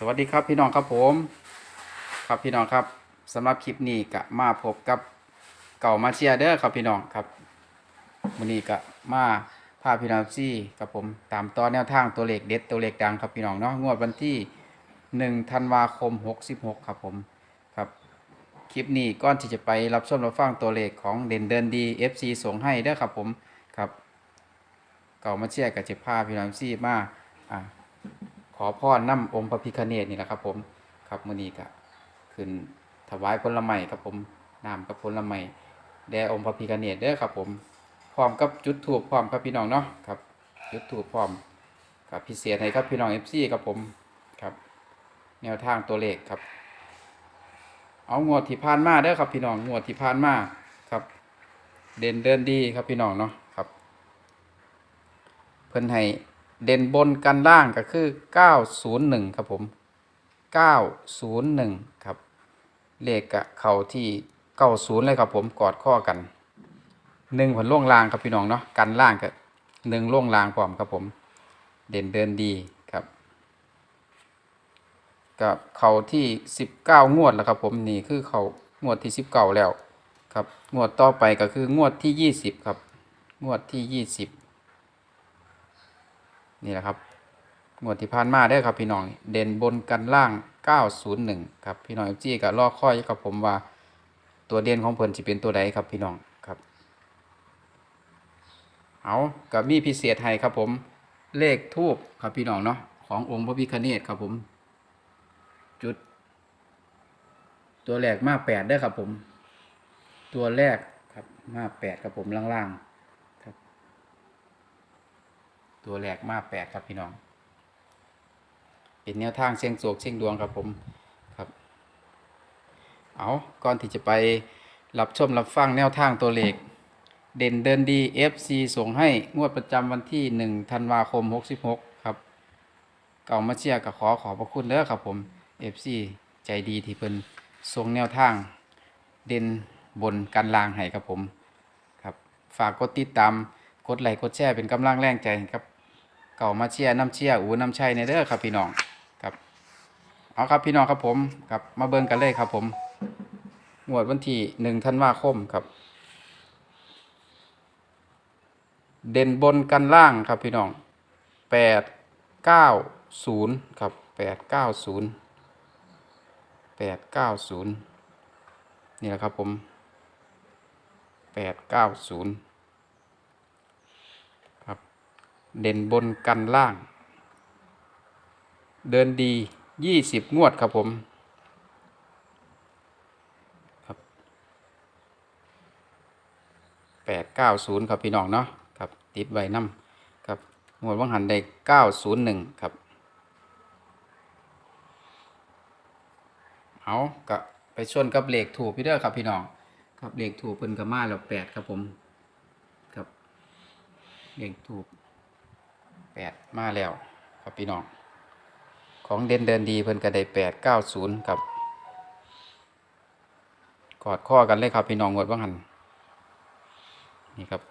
สวัสดีครับพี่น้องครับผม ครับพี่น้องครับสำหรับคลิปนี้ก็มาพบกับเก่ามาเชียเด้อครับพี่น้องครับวันนี้ก็มาพาพี่น้องซี่กับผมตามต่อแนวทางตัวเลขเด็ดตัวเลขดังครับพี่น้องเนาะงวดวันที่1ธันวาคม66ครับผมครับคลิปนี้ก่อนที่จะไปรับชมรับฟังตัวเลขของเด่นเดินดี FC ส่งให้เด้อครับผมครับ เก่ามาเชียกับเจ็บผ้าพี่น้องซี่มา ขอพรน้ำองค์พระพิคเนตนี่แหละครับ ผมครับมื้อนี้ก็ขึ้นถวายผลไม้ครับผมน้ำกับผลไม้แด่องค์พระพิคเนตเด้อครับ ผมพร้อมกับจุดถูกพร้อมครับพี่น้องเนาะครับจุดถูกพร้อมกับพิเศษให้ครับพี่น้องเอฟซีครับผมครับ แนวทางตัวเลขครับ เอางวดที่ผ่านมาเด้อครับพี่น้องงวดที่ผ่านมาครับ เด่นเดินดีครับพี่น้องเนาะครับ เพิ่นให้ เด่นบนกันล่างก็คือ 901 ครับผม 901 ครับ เลขกะเข่าที่ 90 เลยครับผมกอดข้อกันหนึ่งผลล่วงลางครับพี่น้องเนาะกันล่างกับหนึ่งล่วงลางพร้อมครับผม เด่นเดินดีครับ กับเขาที่ 19 งวดแล้วครับผมนี่คือเขางวดที่ 19 แล้วครับงวดต่อไปก็คืองวดที่ 20 ครับ งวดที่ 20 นี่แหละครับงวดที่ผ่านมาได้ครับพี่น้อง เด่นบนกันล่าง 901 ครับพี่น้องเอฟจีก็รอคอยกับผมว่าตัวเด่นของเพิ่นจะเป็นตัวใดครับพี่น้องครับ เอากับมีพิเศษให้ครับผม เลขทูบครับพี่น้องเนาะขององค์พระพิฆเนศครับผม จุด ตัวแรกมาแปดได้ครับผม ตัวแรกครับมาแปดครับผมล่างๆครับ ตัวแรกมาแปดครับพี่น้อง เป็นแนวทางเชียงโศกเชียงดวงครับผมครับ เอาก่อนที่จะไปรับชมรับฟังแนวทางตัวเลขเด่นเดินดี FC ส่งให้งวดประจำวันที่ 1 ธันวาคม 66 ครับ เก่ามาเชียร์กับขอขอบพระคุณเด้อครับผม FC ใจดีที่เพิ่นส่งแนวทาง เด่นบนกันลางให้ครับผม ครับ ฝากกดติดตาม กดไลค์กดแชร์เป็นกำลังแรงใจครับ เก่ามาเชียร์น้ำเชียร์อูน้ำชัยในเด้อครับพี่น้องครับเอาครับพี่น้องครับผมครับมาเบิ่งกันเลยครับผมงวดวันที่หนึ่งธันวาคมครับ เด่นบนกันล่างครับพี่น้องแปดเก้าศูนย์ครับแปดเก้าศูนย์แปดเก้าศูนย์นี่แหละครับผมแปดเก้าศูนย์ เด่นบนกันล่าง เดินดียี่สิบงวดครับผมครับแปดเก้าศูนย์ครับพี่น้องเนาะครับติดไว้น้ำครับงวดว่างหันได้เก้าศูนย์หนึ่งครับ เอากะไปชนกับเหล็กถูกพี่เด้อครับพี่น้องครับเหล็กถูกเพิ่นกระมาแล้วแปดครับผม ครับเหล็กถูก แปดมาแล้วครับพี่น้อง ของเด่นเดินดีเพิ่นก็ได้แปดเก้าศูนย์ครับ กอดข้อกันเลยครับพี่น้องงวดว่างหันนี่ครับ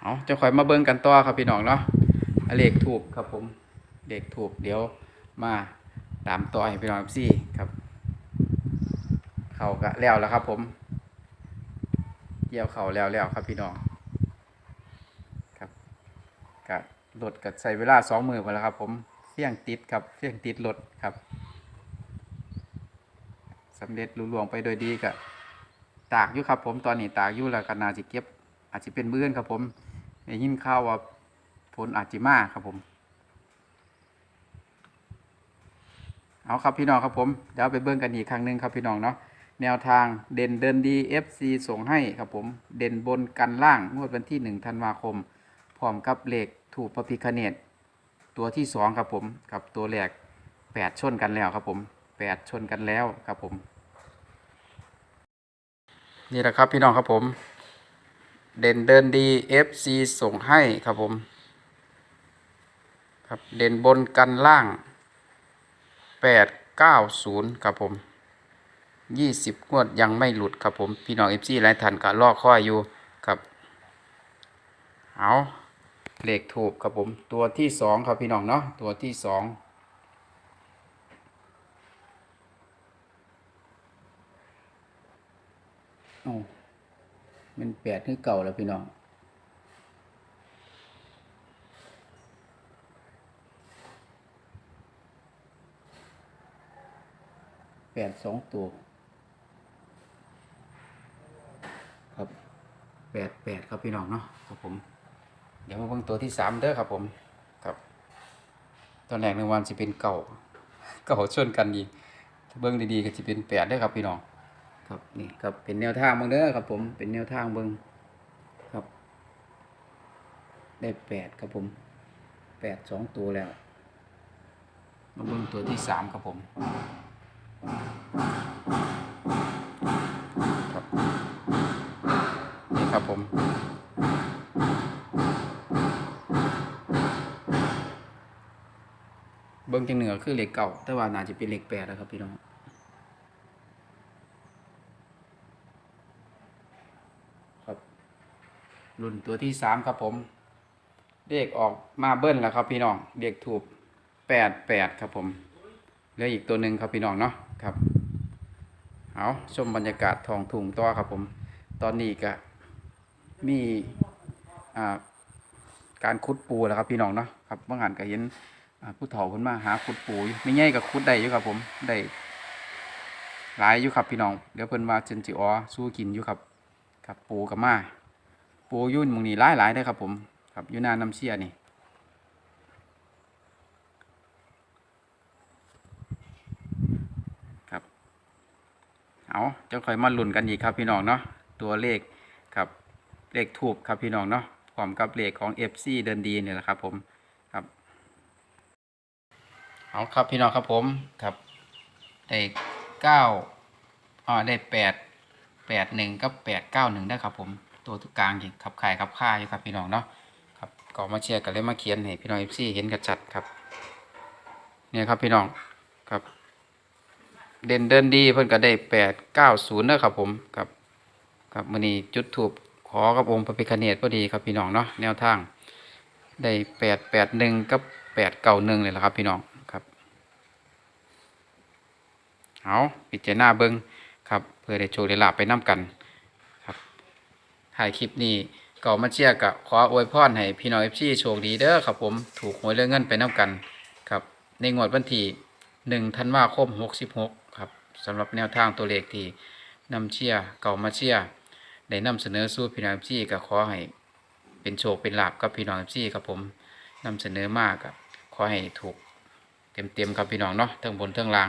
เอาจะคอยมาเบิ่งกันต่อครับพี่น้องเนาะอะเลขถูกครับผมเลขถูกเดี๋ยวมาตามต่อให้พี่น้องซี่ครับ เขาก็แล้วแล้วครับผมเกี่ยวเขาแล้วแล้วครับพี่น้อง กับ รถกับใช้เวลาสองมือไปแล้วครับผมเฟี้ยงติดครับเฟี้ยงติดรถครับสำเร็จลุล่วงไปโดยดีกับตากอยู่ครับ ผมตอนนี้ตากอยู่แล้วก็นาจะเก็บ อาจจะเป็นเมื้อนครับผมได้ยินข่าวว่าฝนอาจจะมาครับผม เอาครับพี่น้องครับผมเดี๋ยวไปเบิ่งกันอีกครั้งหนึ่งครับพี่น้องเนาะแนวทางเด่นเดินดี FC ส่งให้ครับผม เด่นบนกันล่างงวดวันที่1ธันวาคม พร้อมกับเหลข ถูกพระพิคเนตตัวที่สองครับผมกับตัวแรกแปดชนกันแล้วครับผมแปดชนกันแล้วครับผม นี่แหละครับพี่น้องครับผม เด่นเดินดี FC ส่งให้ครับผม ครับเด่นบนกันล่างแปดเก้าศูนย์ครับผมยี่สิบงวดยังไม่หลุดครับผม พี่น้อง FC หลายท่านก็รอคอยอยู่ครับ เอา เลขถูกครับผมตัวที่สองครับพี่น้องเนาะตัวที่สองโอ้มันแปดคือเก่าแล้วพี่น้องแปดสองตัวครับแปดแปดครับพี่น้องเนาะครับผม เดี๋ยวมาเบิ่งตัวที่สามเด้อครับผมครับ ตอนแรกในวันจะเป็นเก่าเก่าชนกันอีกถ้าเบิ่งดีๆก็จะเป็นแปดเด้อครับพี่น้องครับนี่ครับเป็นแนวทางเบิ่งเด้อครับผมเป็นแนวทางเบิ่งครับ ได้แปดครับผมแปดสองตัวแล้วมาเบิ่งตัวที่สามครับผมครับนี่ครับผม บิ้งจังเหนือคือเหล็กเก่าแต่ว่าน่าจะเป็นเหล็กแปดแล้วครับพี่น้องครับ รุ่นตัวที่สามครับผม เลขออกมาเบิ้ลแล้วครับพี่น้องเลขถูกแปดแปดครับผมเหลืออีกตัวหนึ่งครับพี่น้องเนาะครับเอาชมบรรยากาศทองถุงตัวครับผม ตอนนี้ก็มีอ่าการขุดปูแล้วครับพี่น้องเนาะครับเมื่อหันก็เห็น ผู้เฒ่าคนมาหาขุดปูอยู่ไม่ง่ายกับขุดได้อยู่ครับ ผมได้หลายอยู่ครับพี่น้องเดี๋ยวเพิ่นมาเจนจิออสู้กินอยู่ครับครับปูกับมาปูยุ่นมึงนี่หลายหลายๆเด้ครับ ผม ครับอยู่หนาน้ำเชี่ยนี่ครับเอาจะค่อยมาลุ้นกันอีกครับพี่น้องเนาะตัวเลขครับเลขถูกครับพี่น้องเนาะพร้อมกับเลขของ FC เดินดีเนี่ยแหละครับผม เอาครับพี่น้องครับผมครับได้เก้าอ่าได้แปดแปดหนึ่งกับแปดเก้าหนึ่งได้ครับผมตัวกลางอีกขับขายขับค่าอยู่ครับพี่น้องเนาะครับก็มาเชียร์กันเลยมาเขียนให้พี่น้อง FC เห็นกันชัดครับเนี่ยครับพี่น้องครับ เด่นเดินดีเพิ่นก็ได้แปดเก้าศูนย์นะครับผมครับครับมื้อนี้จุดถูกขอกับองค์พระพิฆเนศพอดีครับพี่น้องเนาะแนวทางได้แปดแปดหนึ่งกับแปดเก้าหนึ่งเลยละครับพี่น้องครับ เอาปิดเจน้าเบิ้งครับ เพื่อได้โชว์ได้ลาบไปน้กันครับถ่ายคลิปนี้ก็มาเชียร์กับขออวยพรให้พี่น้องเอฟซีโชคดีเด้อครับผมถูกหวยเรื่องเงินไปน้กันครับ ในงวดวันที่หนึ่งธันวาคมหกสิบหกครับสำหรับแนวทางตัวเลขที่นำเชียร์เก่ามาเชียร์ได้นำเสนอสู่พี่น้องพี่ก็ขอให้เป็นโชคเป็นลาบกับพี่น้องพี่ครับผมนำเสนอมากครับขอให้ถูกเต็มๆครับพี่น้องเนาะทั้งบนทั้งล่าง